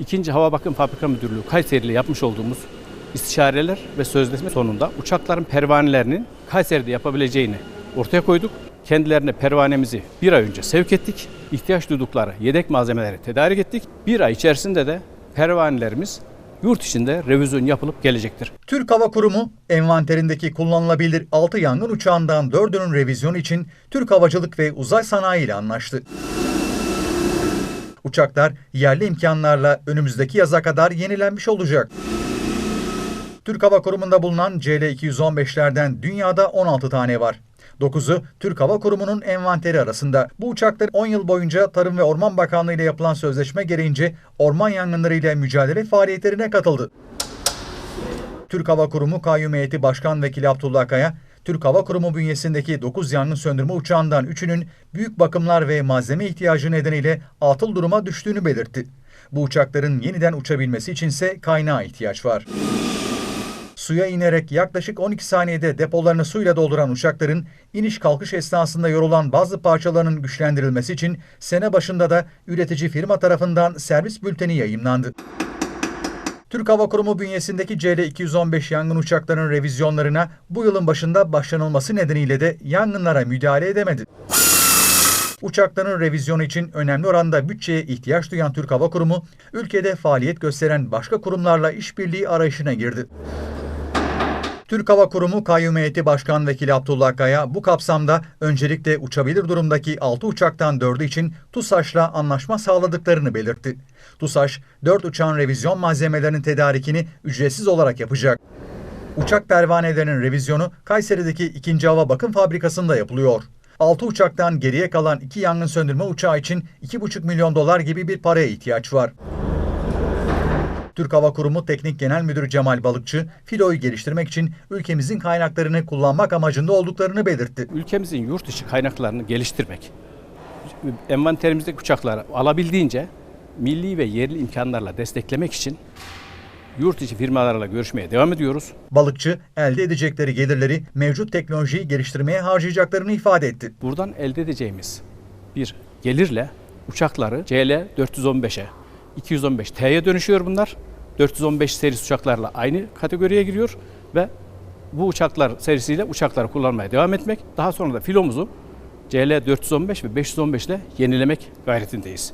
İkinci Hava Bakım Fabrika Müdürlüğü Kayseri ile yapmış olduğumuz istişareler ve sözleşme sonunda uçakların pervanelerinin Kayseri'de yapabileceğini ortaya koyduk. Kendilerine pervanemizi bir ay önce sevk ettik. İhtiyaç duydukları yedek malzemeleri tedarik ettik. Bir ay içerisinde de pervanelerimiz yurt içinde revizyon yapılıp gelecektir. Türk Hava Kurumu envanterindeki kullanılabilir 6 yangın uçağından 4'ünün revizyonu için Türk Havacılık ve Uzay Sanayi ile anlaştı. Uçaklar yerli imkanlarla önümüzdeki yaza kadar yenilenmiş olacak. Türk Hava Kurumu'nda bulunan CL-215'lerden dünyada 16 tane var. 9'u Türk Hava Kurumu'nun envanteri arasında. Bu uçaklar 10 yıl boyunca Tarım ve Orman Bakanlığı ile yapılan sözleşme gereğince orman yangınları ile mücadele faaliyetlerine katıldı. Türk Hava Kurumu Kayyum Heyeti Başkan Vekili Abdullah Kaya, Türk Hava Kurumu bünyesindeki 9 yangın söndürme uçağından 3'ünün büyük bakımlar ve malzeme ihtiyacı nedeniyle atıl duruma düştüğünü belirtti. Bu uçakların yeniden uçabilmesi içinse kaynağa ihtiyaç var. Suya inerek yaklaşık 12 saniyede depolarını suyla dolduran uçakların iniş kalkış esnasında yorulan bazı parçalarının güçlendirilmesi için sene başında da üretici firma tarafından servis bülteni yayımlandı. Türk Hava Kurumu bünyesindeki CL-215 yangın uçaklarının revizyonlarına bu yılın başında başlanılması nedeniyle de yangınlara müdahale edemedi. Uçakların revizyonu için önemli oranda bütçeye ihtiyaç duyan Türk Hava Kurumu, ülkede faaliyet gösteren başka kurumlarla işbirliği arayışına girdi. Türk Hava Kurumu Kayyum Heyeti Başkan Vekili Abdullah Kaya bu kapsamda öncelikle uçabilir durumdaki 6 uçaktan 4'ü için TUSAŞ'la anlaşma sağladıklarını belirtti. TUSAŞ, 4 uçağın revizyon malzemelerinin tedarikini ücretsiz olarak yapacak. Uçak pervanelerinin revizyonu Kayseri'deki 2. Hava Bakım Fabrikası'nda yapılıyor. 6 uçaktan geriye kalan 2 yangın söndürme uçağı için 2,5 milyon dolar gibi bir paraya ihtiyaç var. Türk Hava Kurumu Teknik Genel Müdürü Cemal Balıkçı, filoyu geliştirmek için ülkemizin kaynaklarını kullanmak amacında olduklarını belirtti. Ülkemizin yurt dışı kaynaklarını geliştirmek, envanterimizdeki uçakları alabildiğince milli ve yerli imkanlarla desteklemek için yurt içi firmalarla görüşmeye devam ediyoruz. Balıkçı, elde edecekleri gelirleri mevcut teknolojiyi geliştirmeye harcayacaklarını ifade etti. Buradan elde edeceğimiz bir gelirle uçakları CL 415'e 215T'ye dönüşüyor bunlar. 415 serisi uçaklarla aynı kategoriye giriyor ve bu uçaklar serisiyle uçakları kullanmaya devam etmek. Daha sonra da filomuzu CL 415 ve 515 ile yenilemek gayretindeyiz.